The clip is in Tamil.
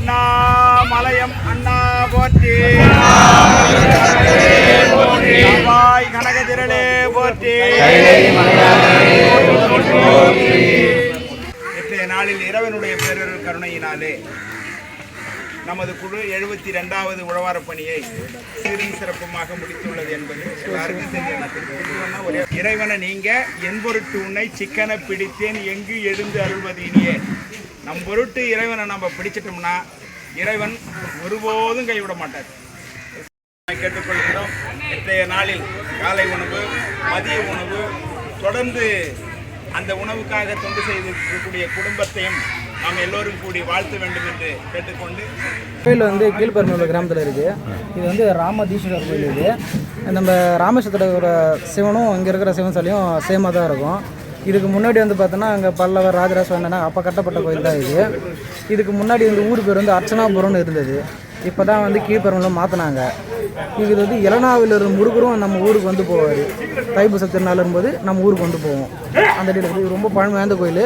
அண்ணாமலயம் அண்ணா போற்றி. கனக கனகதிரளே போற்றி. இன்றைய நாளில் இரவனுடைய பேரர் கருணையினாலே நமது குழு எழுபத்தி ரெண்டாவது உழவாரப் பணியை சீரும் சிறப்புமாக முடித்துள்ளது என்பது எல்லாருக்கும் தெரியும். இறைவனை நீங்க என் பொருட்டு உன்னை சிக்கனை பிடித்தேன் எங்கு எழுந்து அருள்வது இனியே. நம் பொருட்டு இறைவனை நம்ம பிடிச்சிட்டோம்னா இறைவன் ஒருபோதும் கைவிட மாட்டார். கேட்டுக்கொள்கிறோம். இன்றைய நாளில் காலை உணவு மதிய உணவு தொடர்ந்து அந்த உணவுக்காக தொண்டு செய்திருக்கக்கூடிய குடும்பத்தையும் நாம் எல்லோரும் கூடி வாழ்த்த வேண்டும் என்று கேட்டுக்கொண்டு கோயில் வந்து கீழ்பெருமூர் கிராமத்தில் இருக்குது இது வந்து ராமதீஸ்வரர் கோயில் இது. நம்ம ராமேஸ்வரத்தோட சிவனும் இங்கே இருக்கிற சிவன் சிலையும் சேமாக தான் இருக்கும். இதுக்கு முன்னாடி வந்து பார்த்தோன்னா அங்கே பல்லவர் ராஜராஜ சோழனா அப்போ கட்டப்பட்ட கோயில் தான் இது. இதுக்கு முன்னாடி வந்து ஊர் பேர் வந்து அர்ச்சனாபுரம்னு இருந்தது. இப்போ தான் வந்து கீழ்பெருமூரில் மாற்றினாங்க இது வந்து இளநாவில் இருந்த முருகரும் நம்ம ஊருக்கு வந்து போவார். தைப்பூச திருநாள் இருக்கும்போது நம்ம ஊருக்கு வந்து போவோம். அந்த இடத்துல ரொம்ப பழமையான கோயில்.